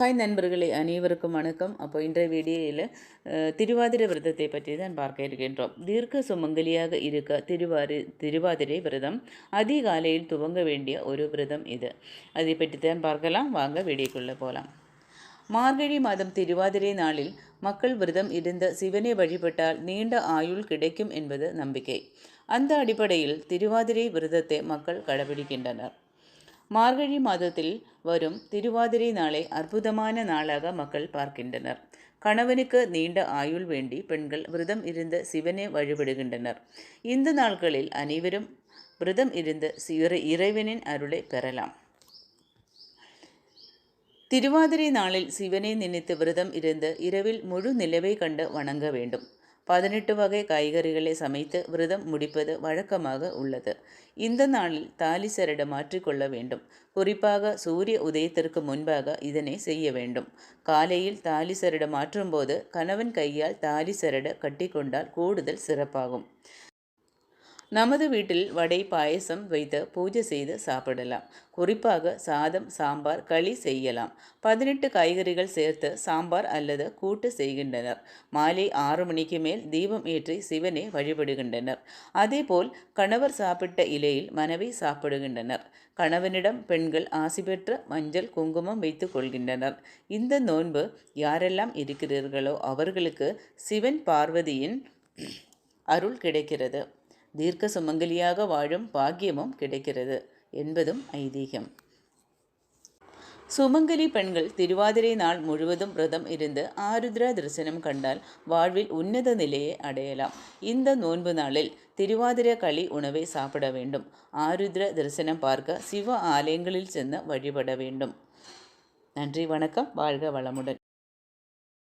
Hi நண்பர்களே அனைவருக்கும் வணக்கம். அப்போ இன்றைய வீடியோவில் திருவாதிரை விரதத்தை பற்றி தான் பார்க்க இருக்கின்றோம். தீர்க்க சுமங்கலியாக இருக்க திருவாரி திருவாதிரை விரதம் அதிகாலையில் துவங்க வேண்டிய ஒரு விரதம் இது. அதை பற்றி தான் பார்க்கலாம். வாங்க வீடியோக்குள்ளே போகலாம் மார்கழி மாதம் திருவாதிரை நாளில் மக்கள் விரதம் இருந்த சிவனை வழிபட்டால் நீண்ட ஆயுள் கிடைக்கும் என்பது நம்பிக்கை. அந்த அடிப்படையில் திருவாதிரை விரதத்தை மக்கள் கடைபிடிக்கின்றனர். மார்கழி மாதத்தில் வரும் திருவாதிரை நாளை அற்புதமான நாளாக மக்கள் பார்க்கின்றனர். கணவனுக்கு நீண்ட ஆயுள் வேண்டி பெண்கள் விரதம் இருந்த சிவனை வழிபடுகின்றனர். இந்த நாட்களில் அனைவரும் விரதம் இருந்த இறைவனின் அருளை பெறலாம். திருவாதிரை நாளில் சிவனை நினைத்து விரதம் இருந்து இரவில் முழு நிலவை கண்டு வணங்க வேண்டும். பதினெட்டு வகை காய்கறிகளை சமைத்து விரதம் முடிப்பது வழக்கமாக உள்ளது. இந்த நாளில் தாலி மாற்றிக்கொள்ள வேண்டும். குறிப்பாக சூரிய உதயத்திற்கு முன்பாக இதனை செய்ய வேண்டும். காலையில் தாலி மாற்றும்போது கணவன் கையால் தாலிசரட கட்டிக்கொண்டால் கூடுதல் சிறப்பாகும். நமது வீட்டில் வடை பாயசம் வைத்து பூஜை செய்து சாப்பிடலாம். குறிப்பாக சாதம் சாம்பார் களி செய்யலாம். பதினெட்டு காய்கறிகள் சேர்த்து சாம்பார் அல்லது கூட்டு செய்கின்றனர். மாலை ஆறு மணிக்கு மேல் தீபம் ஏற்றி சிவனை வழிபடுகின்றனர். அதேபோல் கணவர் சாப்பிட்ட இலையில் மனைவி சாப்பிடுகின்றனர். கணவனிடம் பெண்கள் ஆசி பெற்று மஞ்சள் குங்குமம் வைத்து கொள்கின்றனர். இந்த நோன்பு யாரெல்லாம் இருக்கிறீர்களோ அவர்களுக்கு சிவன் பார்வதியின் அருள் கிடைக்கிறது. தீர்க்க சுமங்கலியாக வாழும் பாக்கியமும் கிடைக்கிறது என்பதும் ஐதீகம். சுமங்கலி பெண்கள் திருவாதிரை நாள் முழுவதும் விரதம் இருந்து ஆருத்ரா தரிசனம் கண்டால் வாழ்வில் உன்னத நிலையை அடையலாம். இந்த நோன்பு நாளில் திருவாதிர களி உணவை சாப்பிட வேண்டும். ஆருத்ர தரிசனம் பார்க்க சிவ ஆலயங்களில் சென்று வழிபட வேண்டும். நன்றி வணக்கம். வாழ்க வளமுடன்.